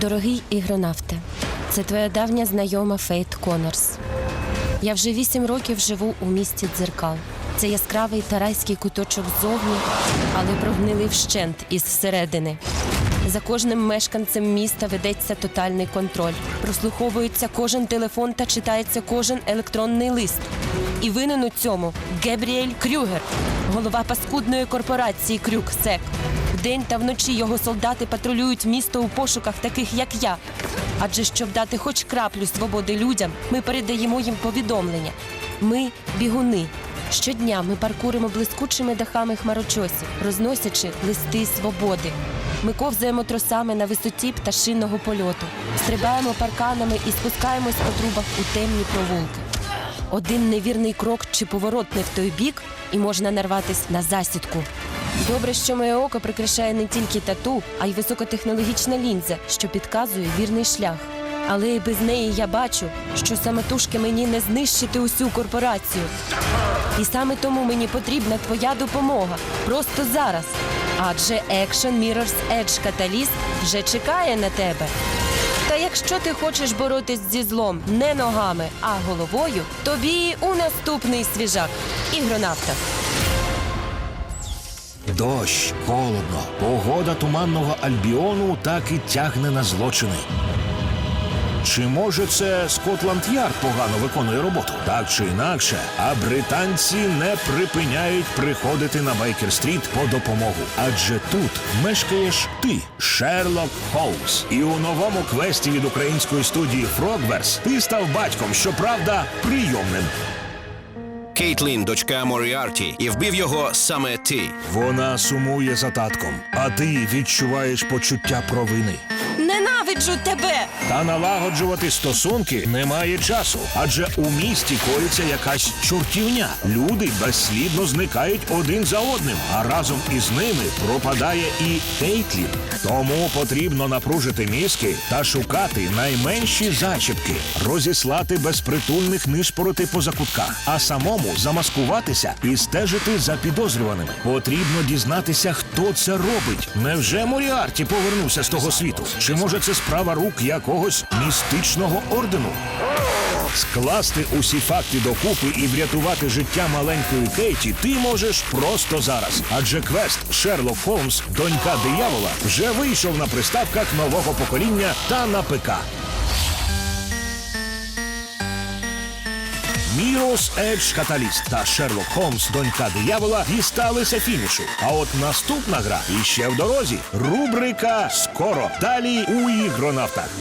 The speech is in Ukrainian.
Дорогий ігронавте, це твоя давня знайома Фейт Конорс. Я вже вісім років живу у місті дзеркал. Це яскравий тарайський куточок ззовні, але прогнилий вщент із всередини. За кожним мешканцем міста ведеться тотальний контроль. Прослуховується кожен телефон та читається кожен електронний лист. І винен у цьому Гебріель Крюгер, голова паскудної корпорації Крюксек. Вдень та вночі його солдати патрулюють місто у пошуках таких, як я. Адже щоб дати хоч краплю свободи людям, ми передаємо їм повідомлення. Ми бігуни. Щодня ми паркуримо блискучими дахами хмарочосів, розносячи листи свободи. Ми ковзаємо тросами на висоті пташиного польоту, стрибаємо парканами і спускаємось по трубах у темні провулки. Один невірний крок чи поворот не в той бік, і можна нарватись на засідку. Добре, що моє око прикрашає не тільки тату, а й високотехнологічна лінза, що підказує вірний шлях. Але і без неї я бачу, що самотужки мені не знищити усю корпорацію. І саме тому мені потрібна твоя допомога просто зараз. Адже Action Mirror's Edge Catalyst вже чекає на тебе. Та якщо ти хочеш боротись зі злом не ногами, а головою, тобі у наступний свіжак ігронавта. Дощ, холодно, погода туманного Альбіону так і тягне на злочини. Чи може це Скотланд Ярд погано виконує роботу? Так чи інакше, а британці не припиняють приходити на Бейкер-стріт по допомогу. Адже тут мешкаєш ти, Шерлок Холмс. І у новому квесті від української студії Frogverse ти став батьком, щоправда, прийомним. Кейтлін, дочка Моріарті, і вбив його саме ти. Вона сумує за татком, а ти відчуваєш почуття провини. Ненавиджу тебе! Та налагоджувати стосунки немає часу, адже у місті коїться якась чортівня. Люди безслідно зникають один за одним, а разом із ними пропадає і Кейтлін. Тому потрібно напружити мізки та шукати найменші зачіпки, розіслати безпритульних нишпороти по закутках, а самому замаскуватися і стежити за підозрюваними. Потрібно дізнатися, хто це робить. Невже Моріарті повернувся з того світу? Чи може це справа рук якогось містичного ордену? Скласти усі факти докупи і врятувати життя маленької Кейті ти можеш просто зараз. Адже квест Шерлок Холмс, донька диявола, вже вийшов на приставках нового покоління та на ПК. Мірос Едж Каталіст та Шерлок Холмс, донька диявола, дісталися фінішу. А от наступна гра іще в дорозі. Рубрика Скоро. Далі у ігронавтах.